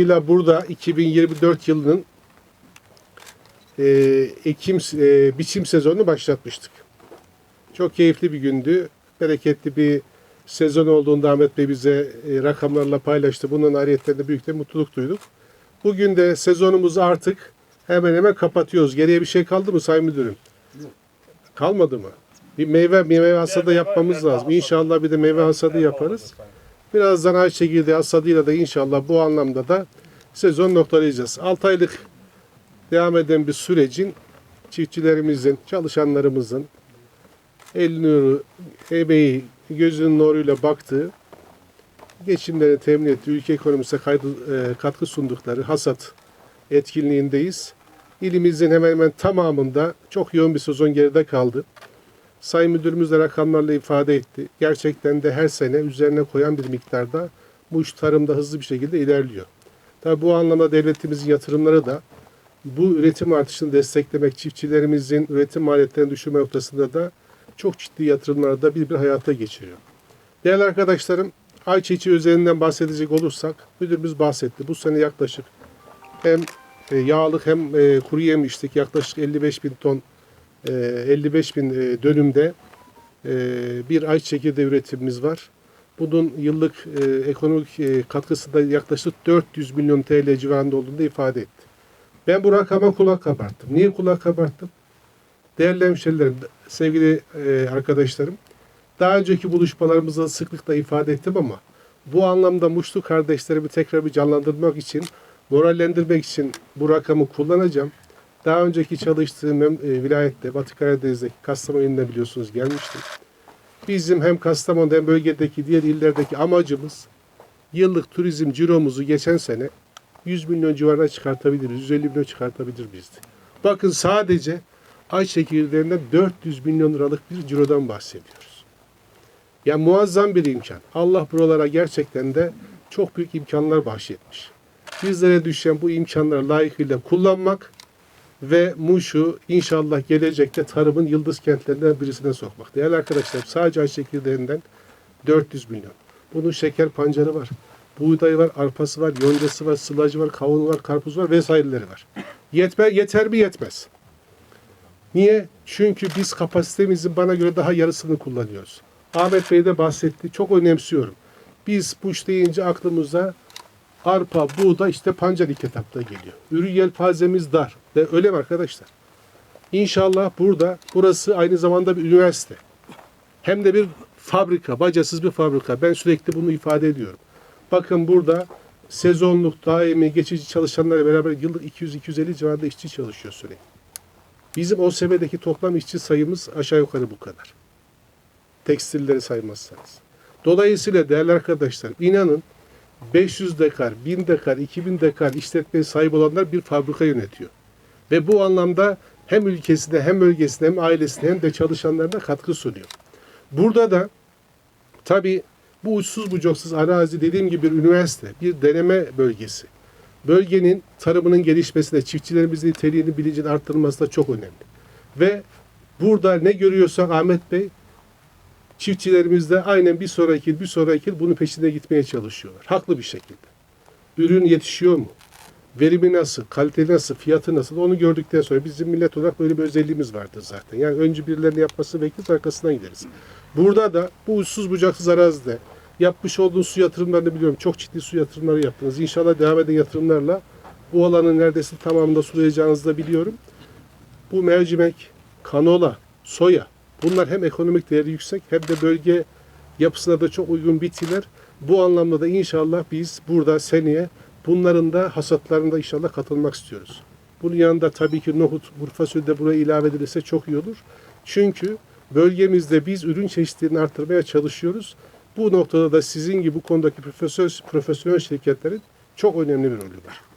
ile burada 2024 yılının e, ekim e, biçim sezonunu başlatmıştık. Çok keyifli bir gündü. Bereketli bir sezon olduğunda Ahmet Bey bize e, rakamlarla paylaştı. Bunun ayrıyetlerinde büyük de mutluluk duyduk. Bugün de sezonumuzu artık hemen hemen kapatıyoruz. Geriye bir şey kaldı mı Sayın Müdürüm? Kalmadı mı? Bir meyve meyve hasadı yapmamız lazım. İnşallah bir de meyve hasadı yaparız. Birazdan ay çekirdeği hasadıyla da inşallah bu anlamda da sezon noktalayacağız. 6 aylık devam eden bir sürecin çiftçilerimizin, çalışanlarımızın el nuru, emeği, gözünün nuruyla baktığı, geçimlerini temin ettiği, ülke ekonomisine e, katkı sundukları hasat etkinliğindeyiz. İlimizin hemen hemen tamamında çok yoğun bir sezon geride kaldı. Sayın Müdürümüz de rakamlarla ifade etti. Gerçekten de her sene üzerine koyan bir miktarda bu iş tarımda hızlı bir şekilde ilerliyor. Tabi bu anlamda devletimizin yatırımları da bu üretim artışını desteklemek, çiftçilerimizin üretim maliyetlerini düşürme noktasında da çok ciddi yatırımlar da bir bir hayata geçiriyor. Değerli arkadaşlarım, ayçiçeği üzerinden bahsedecek olursak, müdürümüz bahsetti. Bu sene yaklaşık hem e, yağlık hem e, kuru yemişlik yaklaşık 55 bin ton 55 bin e, dönümde e, bir ay çekirdeği üretimimiz var. Bunun yıllık e, ekonomik katkısı da yaklaşık 400 milyon TL civarında olduğunu da ifade etti. Ben bu rakama kulak kabarttım. Niye kulak kabarttım? Değerli hemşerilerim, sevgili arkadaşlarım, daha önceki buluşmalarımızda sıklıkla ifade ettim ama bu anlamda Muşlu kardeşlerimi tekrar bir canlandırmak için, morallendirmek için bu rakamı kullanacağım. Daha önceki çalıştığım e, vilayette, Batı Karadeniz'deki Kastamonu'nda biliyorsunuz gelmiştim. Bizim hem Kastamonu hem bölgedeki diğer illerdeki amacımız yıllık turizm ciromuzu geçen sene 100 milyon civarına çıkartabiliriz, 150 milyon çıkartabilir bizdi. Bakın sadece ay çekirdeğinden 400 milyon liralık bir cirodan bahsediyoruz. Ya muazzam bir imkan. Allah buralara gerçekten de çok büyük imkanlar bahşetmiş. Bizlere düşen bu imkanları layıkıyla kullanmak ve Muş'u inşallah gelecekte tarımın yıldız kentlerinden birisine sokmak. Değerli arkadaşlar sadece ay çekirdeğinden 400 milyon. Bunun şeker pancarı var, buğdayı var, arpası var, yoncası var, sılacı var, kavunu var, karpuz var vesaireleri var. Yetme, yeter mi yetmez. Niye? Çünkü biz kapasitemizin bana göre daha yarısını kullanıyoruz. Ahmet Bey de bahsetti. Çok önemsiyorum. Biz buş deyince aklımıza arpa, buğday, işte pancar ilk etapta geliyor. Ürün yelpazemiz dar. De öyle mi arkadaşlar? İnşallah burada, burası aynı zamanda bir üniversite. Hem de bir fabrika, bacasız bir fabrika. Ben sürekli bunu ifade ediyorum. Bakın burada sezonluk, daimi, geçici çalışanlarla beraber yıllık 200-250 civarında işçi çalışıyor sürekli. Bizim OSB'deki toplam işçi sayımız aşağı yukarı bu kadar. Tekstilleri saymazsanız. Dolayısıyla değerli arkadaşlar inanın 500 dekar, 1000 dekar, 2000 dekar işletmeye sahip olanlar bir fabrika yönetiyor. Ve bu anlamda hem ülkesine hem bölgesine hem ailesine hem de çalışanlarına katkı sunuyor. Burada da tabii bu uçsuz bucaksız arazi dediğim gibi bir üniversite, bir deneme bölgesi. Bölgenin tarımının gelişmesinde, çiftçilerimizin niteliğini, bilincin arttırılması da çok önemli. Ve burada ne görüyorsak Ahmet Bey, çiftçilerimiz de aynen bir sonraki bir sonraki bunun peşinde gitmeye çalışıyorlar. Haklı bir şekilde. Ürün yetişiyor mu? Verimi nasıl, kalite nasıl, fiyatı nasıl onu gördükten sonra bizim millet olarak böyle bir özelliğimiz vardır zaten. Yani önce birilerinin yapması bekleriz arkasından gideriz. Burada da bu uçsuz bucaksız arazide yapmış olduğunuz su yatırımlarını biliyorum. Çok ciddi su yatırımları yaptınız. İnşallah devam eden yatırımlarla bu alanın neredeyse tamamında sulayacağınızı da biliyorum. Bu mercimek, kanola, soya bunlar hem ekonomik değeri yüksek hem de bölge yapısına da çok uygun bitkiler. Bu anlamda da inşallah biz burada seneye bunların da hasatlarında inşallah katılmak istiyoruz. Bunun yanında tabii ki nohut, kuru fasulye de buraya ilave edilirse çok iyi olur. Çünkü bölgemizde biz ürün çeşitliliğini artırmaya çalışıyoruz. Bu noktada da sizin gibi bu konudaki profesyonel şirketlerin çok önemli bir rolü var.